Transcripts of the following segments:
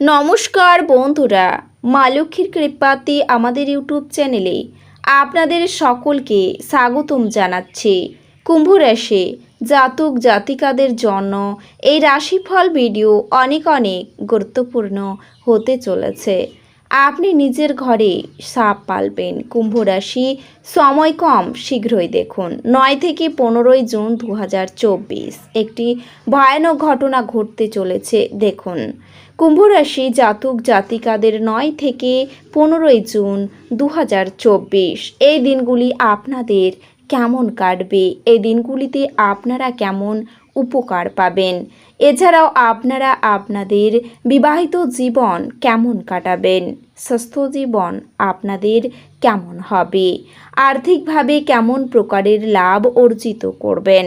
নমস্কার বন্ধুরা, মা লক্ষ্মীর কৃপাতে আমাদের ইউটিউব চ্যানেলে আপনাদের সকলকে স্বাগতম জানাচ্ছি। কুম্ভ রাশি জাতক জাতিকাদের জন্য এই রাশিফল ভিডিও অনেক অনেক গুরুত্বপূর্ণ হতে চলেছে। আপনি নিজের ঘরে সাপ পালবেন, কুম্ভ রাশি, সময় কম, শীঘ্রই দেখুন। নয় থেকে পনেরোই জুন দু হাজার চব্বিশ। একটি ভয়ানক ঘটনা ঘটতে চলেছে, দেখুন। কুম্ভ রাশি জাতক জাতিকাদের নয় থেকে পনেরোই জুন দু হাজার চব্বিশ। এই দিনগুলি আপনাদের কেমন কাটবে? এই দিনগুলিতে আপনারা কেমন উপকার পাবেন। এছাড়াও আপনারা আপনাদের বিবাহিত জীবন কেমন কাটাবেন? স্বাস্থ্য জীবন আপনাদের কেমন হবে? আর্থিকভাবে কেমন প্রকারের লাভ অর্জিত করবেন?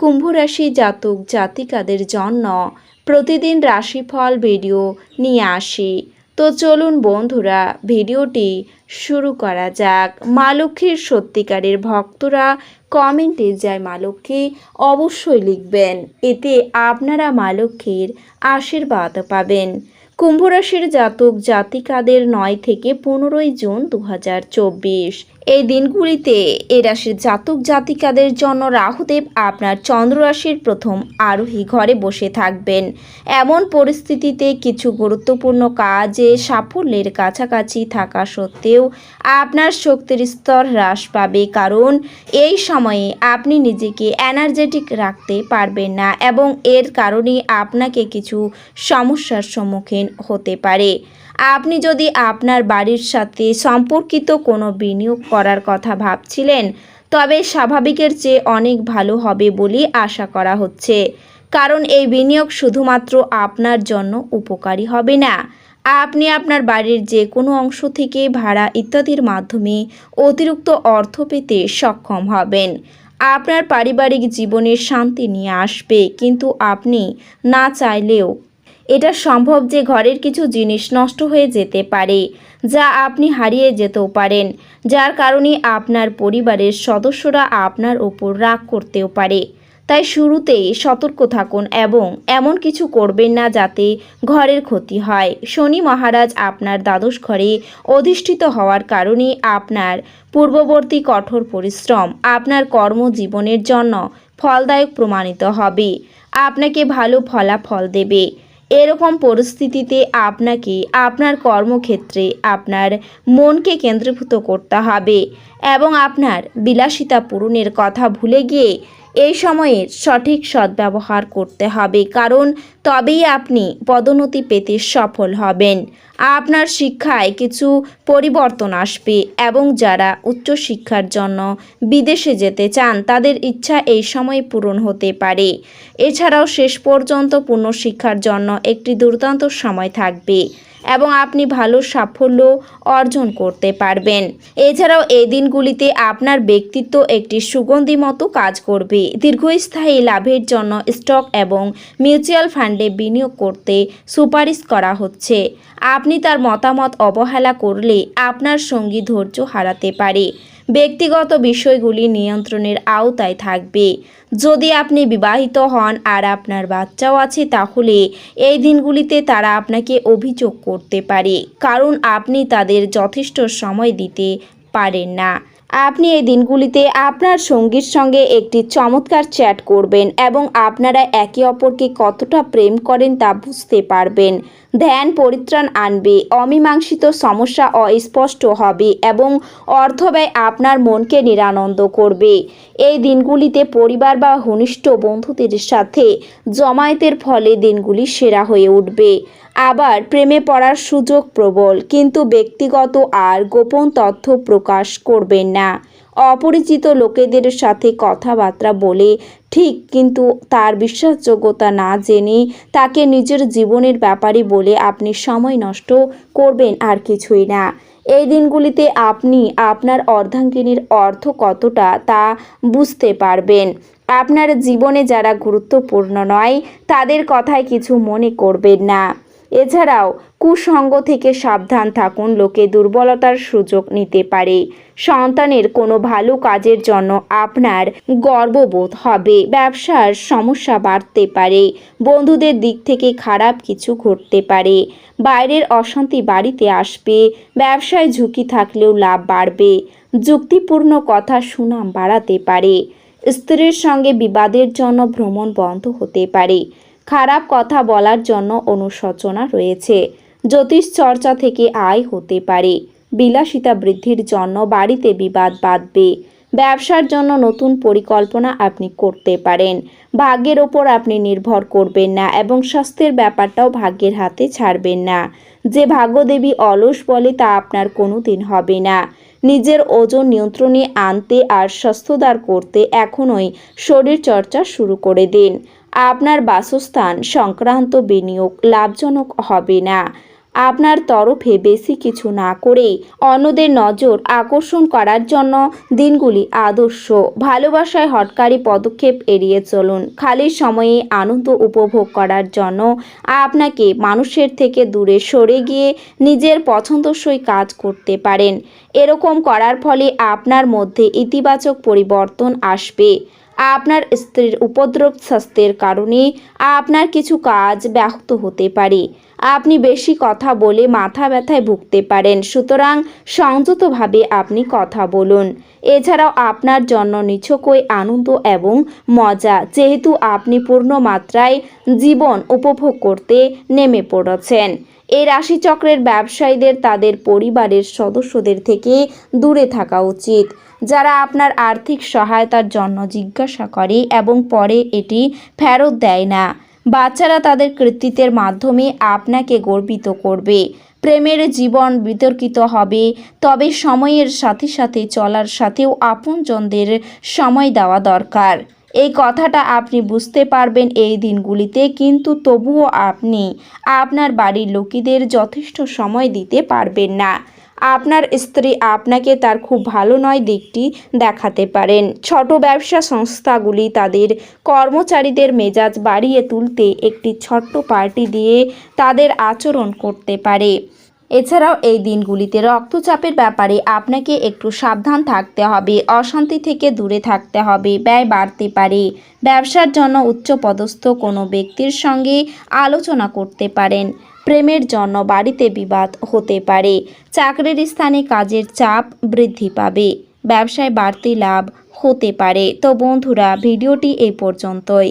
কুম্ভ রাশি জাতক জাতিকাদের জন্য প্রতিদিন রাশিফল ভিডিও নিয়ে আসি। তো চলুন বন্ধুরা ভিডিওটি শুরু করা যাক। মা লক্ষ্মীর সত্যিকারের ভক্তরা কমেন্টে যায় মা লক্ষ্মী, অবশ্যই লিখবেন। এতে আপনারা মা লক্ষ্মীর আশীর্বাদ পাবেন। কুম্ভ রাশির জাতক জাতিকাদের নয় থেকে পনেরোই জুন দু হাজার চব্বিশ। এই দিনগুলিতে এ রাশির জাতক জাতিকাদের জন্য রাহুদেব আপনার চন্দ্র রাশির প্রথম আরোহী ঘরে বসে থাকবেন। এমন পরিস্থিতিতে কিছু গুরুত্বপূর্ণ কাজে সাফল্যের কাছাকাছি থাকা সত্ত্বেও আপনার শক্তির স্তর হ্রাস পাবে কারণ এই সময়ে আপনি নিজেকে এনার্জেটিক রাখতে পারবেন না এবং এর কারণে আপনাকে কিছু সমস্যার সম্মুখীন হতে পারে। আপনি যদি আপনার বাড়ির সাথে সম্পর্কিত কোনো বিনিয়োগ করার কথা ভাবছিলেন, তবে স্বাভাবিকের চেয়ে অনেক ভালো হবে বলে আশা করা হচ্ছে। কারণ এই বিনিয়োগ শুধুমাত্র আপনার জন্য উপকারী হবে না। আপনি আপনার বাড়ির যে কোনো অংশ থেকে ভাড়া ইত্যাদির মাধ্যমে অতিরিক্ত অর্থ পেতে সক্ষম হবেন। আপনার পারিবারিক জীবনের শান্তি নিয়ে আসবে, কিন্তু আপনি না চাইলেও এটা সম্ভব যে ঘরের কিছু জিনিস নষ্ট হয়ে যেতে পারে, যা আপনি হারিয়ে যেতেও পারেন, যার কারণে আপনার পরিবারের সদস্যরা আপনার ওপর রাগ করতেও পারে। তাই শুরুতেই সতর্ক থাকুন এবং এমন কিছু করবেন না যাতে ঘরের ক্ষতি হয়। শনি মহারাজ আপনার দ্বাদশ ঘরে অধিষ্ঠিত হওয়ার কারণে আপনার পূর্ববর্তী কঠোর পরিশ্রম, আপনার কর্মজীবনের জন্য ফলদায়ক প্রমাণিত হবে। আপনাকে ভালো ফলাফল দেবে। এরকম পরিস্থিতিতে আপনাকে আপনার কর্মক্ষেত্রে আপনার মনকে কেন্দ্রীভূত করতে হবে এবং আপনার বিলাসিতা পূরণের কথা ভুলে গিয়ে এই সময়ের সঠিক সদ্ব্যবহার করতে হবে, কারণ তবেই আপনি পদোন্নতি পেতে সফল হবেন। আপনার শিক্ষায় কিছু পরিবর্তন আসবে এবং যারা উচ্চশিক্ষার জন্য বিদেশে যেতে চান, তাদের ইচ্ছা এই সময় পূরণ হতে পারে। এছাড়াও শেষ পর্যন্ত পূর্ণ শিক্ষার জন্য একটি দুর্দান্ত সময় থাকবে। এবং আপনি ভালো সাফল্য অর্জন করতে পারবেন। এছাড়াও এই দিনগুলিতে আপনার ব্যক্তিত্ব একটি সুগন্ধি মতো কাজ করবে। দীর্ঘস্থায়ী লাভের জন্য স্টক এবং মিউচুয়াল ফান্ডে বিনিয়োগ করতে সুপারিশ করা হচ্ছে। আপনি তার মতামত অবহেলা করলে আপনার সঙ্গী ধৈর্য হারাতে পারে। ব্যক্তিগত বিষয়গুলি নিয়ন্ত্রণের আওতায় থাকবে। যদি আপনি বিবাহিত হন আর আপনার বাচ্চাও আছে, তাহলে এই দিনগুলিতে তারা আপনাকে অভিযোগ করতে পারে, কারণ আপনি তাদের যথেষ্ট সময় দিতে পারেন না। আপনি এই দিনগুলিতে আপনার সঙ্গীর সঙ্গে একটি চমৎকার চ্যাট করবেন এবং আপনারা একে অপরকে কতটা প্রেম করেন তা বুঝতে পারবেন। ধ্যান, পরিত্রাণ আনবে, অমীমাংসিত সমস্যা অস্পষ্ট হবে এবং অর্থব্যয় আপনার মনকে নিরানন্দ করবে। এই দিনগুলিতে পরিবার বা ঘনিষ্ঠ বন্ধুদের সাথে জমায়েতের ফলে দিনগুলি সেরা হয়ে উঠবে। আবার প্রেমে পড়ার সুযোগ প্রবল, কিন্তু ব্যক্তিগত আর গোপন তথ্য প্রকাশ করবেন না। অপরিচিত লোকেদের সাথে কথাবার্তা বলে ঠিক, কিন্তু তার বিশ্বাসযোগ্যতা না জেনে তাকে নিজের জীবনের ব্যাপারে বলে আপনি সময় নষ্ট করবেন আর কিছুই না। এই দিনগুলিতে আপনি আপনার অর্ধাঙ্গিনীর অর্থ কতটা তা বুঝতে পারবেন। আপনার জীবনে যারা গুরুত্বপূর্ণ নয়, তাদের কথায় কিছু মনে করবেন না। এছাড়াও কুসঙ্গ থেকে সাবধান থাকুন, লোকে দুর্বলতার সুযোগ নিতে পারে। সন্তানের কোনো ভালো কাজের জন্য আপনার গর্ববোধ হবে। ব্যবসার সমস্যা বাড়তে পারে, বন্ধুদের দিক থেকে খারাপ কিছু ঘটতে পারে, বাইরের অশান্তি বাড়িতে আসবে, ব্যবসায় ঝুঁকি থাকলেও লাভ বাড়বে, যুক্তিপূর্ণ কথা সুনাম বাড়াতে পারে, স্ত্রীর সঙ্গে বিবাদের জন্য ভ্রমণ বন্ধ হতে পারে। খারাপ কথা বলার জন্য অনুশোচনা রয়েছে। জ্যোতিষ চর্চা থেকে আয় হতে পারে। বিলাসিতা বৃদ্ধির জন্য বাড়িতে বিবাদ বাঁধবে। ব্যবসার জন্য নতুন পরিকল্পনা আপনি করতে পারেন। ভাগ্যের ওপর আপনি নির্ভর করবেন না এবং স্বাস্থ্যের ব্যাপারটাও ভাগ্যের হাতে ছাড়বেন না। যে ভাগ্যদেবী অলস বলে তা আপনার কোনো দিন হবে না। নিজের ওজন নিয়ন্ত্রণে আনতে আর স্বাস্থ্যদার করতে এখনই শরীর চর্চা শুরু করে দিন। আপনার বাসস্থান সংক্রান্ত বিনিয়োগ লাভজনক হবে না। আপনার তরফে বেশি কিছু না করেই অন্যদের নজর আকর্ষণ করার জন্য দিনগুলি আদর্শ। ভালোবাসায় হটকারী পদক্ষেপ এড়িয়ে চলুন। খালি সময়ে আনন্দ উপভোগ করার জন্য আপনাকে মানুষের থেকে দূরে সরে গিয়ে নিজের পছন্দসই কাজ করতে পারেন। এরকম করার ফলে আপনার মধ্যে ইতিবাচক পরিবর্তন আসবে। আপনার স্ত্রীর উপদ্রব স্বাস্থ্যের কারণে আপনার কিছু কাজ ব্যাহত হতে পারে। আপনি বেশি কথা বলে মাথা ব্যথায় ভুগতে পারেন। সুতরাং সংযতভাবে আপনি কথা বলুন। এছাড়াও আপনার জন্য নিছকই আনন্দ এবং মজা, যেহেতু আপনি পূর্ণ মাত্রায় জীবন উপভোগ করতে নেমে পড়েছেন। এই রাশিচক্রের ব্যবসায়ীদের, তাদের পরিবারের সদস্যদের থেকে দূরে থাকা উচিত। যারা আপনার আর্থিক সহায়তার জন্য জিজ্ঞাসা করে এবং পরে এটি ফেরত দেয় না, বাচ্চারা তাদের কৃতিত্বের মাধ্যমে আপনাকে গর্বিত করবে। প্রেমের জীবন বিতর্কিত হবে, তবে সময়ের সাথে সাথে চলার সাথেও আপনজনদের সময় দেওয়া দরকার। এই কথাটা আপনি বুঝতে পারবেন এই দিনগুলিতে, কিন্তু তবুও আপনি আপনার বাড়ির লোকেদের যথেষ্ট সময় দিতে পারবেন না। আপনার স্ত্রী আপনাকে তার খুব ভালো নয় দিকটি দেখাতে পারেন। ছোট ব্যবসা সংস্থাগুলি তাদের কর্মচারীদের মেজাজ বাড়িয়ে তুলতে একটি ছোট্ট পার্টি দিয়ে তাদের আচরণ করতে পারে। এছাড়াও এই দিনগুলিতে রক্তচাপের ব্যাপারে আপনাকে একটু সাবধান থাকতে হবে, অশান্তি থেকে দূরে থাকতে হবে, ব্যয় বাড়তে পারে। ব্যবসার জন্য উচ্চপদস্থ কোনো ব্যক্তির সঙ্গে আলোচনা করতে পারেন। প্রেমের জন্য বাড়িতে বিবাদ হতে পারে। চাকরির স্থানে কাজের চাপ বৃদ্ধি পাবে। ব্যবসায় বাড়তি লাভ হতে পারে। তো বন্ধুরা, ভিডিওটি এই পর্যন্তই।